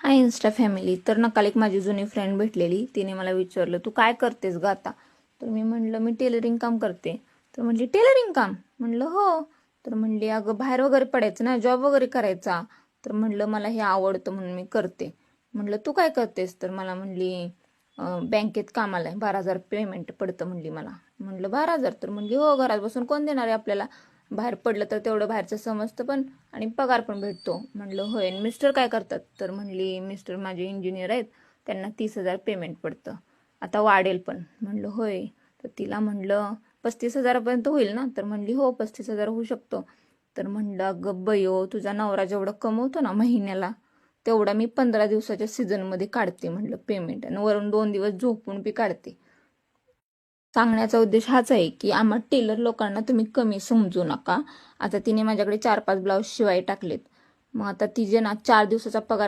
हाय Insta family तर ना काल एक माझी जुनी फ्रेंड भेटलेली. तिने मला विचारलं तू काय करतेस ग आता? तर मी म्हणलं मी टेलरिंग काम करते. तर म्हणली टेलरिंग काम? म्हणलं हो. तर म्हणली अगं बाहेर वगैरे पडायचं ना जॉब वगैरे करायचा. तर म्हणलं मला हे आवडतं म्हणून मी करते. म्हणलं तू काय करतेस? तर मला म्हणली बँकेत कामाला आहे. बारा हजार पेमेंट पडतं म्हणली मला. म्हणलं बारा हजार? तर म्हणली हो घरात बसून कोण देणार आहे आपल्याला? बाहेर पडलं तर तेवढं बाहेरचं समजतं पण आणि पगार पण भेटतो. म्हणलं होय आणि मिस्टर काय करतात? तर म्हणली मिस्टर माझे इंजिनियर आहेत त्यांना तीस हजार पेमेंट पडतं. आता वाढेल पण. म्हणलं होय. तर तिला म्हणलं पस्तीस हजारापर्यंत होईल ना? तर म्हणली हो पस्तीस हजार होऊ शकतो. तर म्हणलं अगं बयो तुझा नवरा जेवढं कमवतो ना महिन्याला तेवढा मी पंधरा दिवसाच्या सीझनमध्ये काढते. म्हणलं पेमेंट आणि वरून दोन दिवस झोपून बी काढते. सांगण्याचा उद्देश हाच आहे की आम्हा टेलर लोकांना तुम्ही कमी समजू नका. आता तिने माझ्याकडे चार पाच ब्लाऊज शिवाय टाकलेत. मग आता तिचे ना चार दिवसाचा पगार